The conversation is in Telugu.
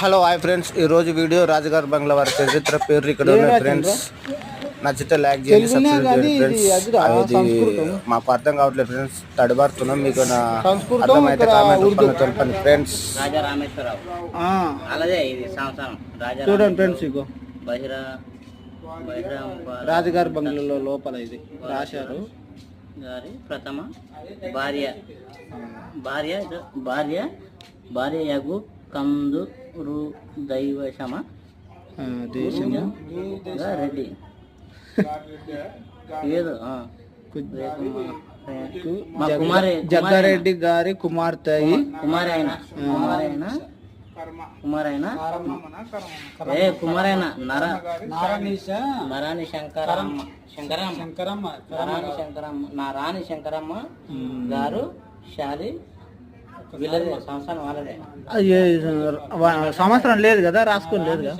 Hello hi friends. ఈ రోజు వీడియో రాజుగారి బంగ్లా వారి చరిత్ర పేరు ఇక్కడ ఉన్నాయి ఫ్రెండ్స్. నచ్చితే లైక్ చేయండి సబ్స్క్రైబ్ చేయండి ఫ్రెండ్స్. అది సంస్కృతం. మాకు అర్థం కావట్లేదు ఫ్రెండ్స్. తడిబారుతున్నాం మీకు నా సంస్కృతం, అర్థమైతే కామెంట్ ఉర్దూ. రూపంలో తెలపండి ఫ్రెండ్స్. రాజా రామేశ్వరరావు ఆ, అలాగే ఇది సంవత్సరం. రాజా చూడండి ఫ్రెండ్స్ ఇగో. బహిర బహిరాం రాజుగారి బంగ్లాలో లోపల ఇది రాశారు. గారి ప్రథమ భార్య భార్య భార్య భార్య యగు కందు రు దైవశమ రెడ్డి. ఏదో ఆ. కు- మా జగ్గ- కుమారి జగ్గారెడ్డి గారి కుమార్తె అయి కుమారి అయిన కుమారి అయిన కుమారి అయిన ఏ కుమారి అయిన నర నరాని శంకరమ్మ. శంకరమ్మ. శంకరమ్మ. నారాయణ శంకరమ్మ. నారాయణ శంకరమ్మ గారు శాలి సంవత్సరం లేదు కదా రాసుకొని లేదు కదా?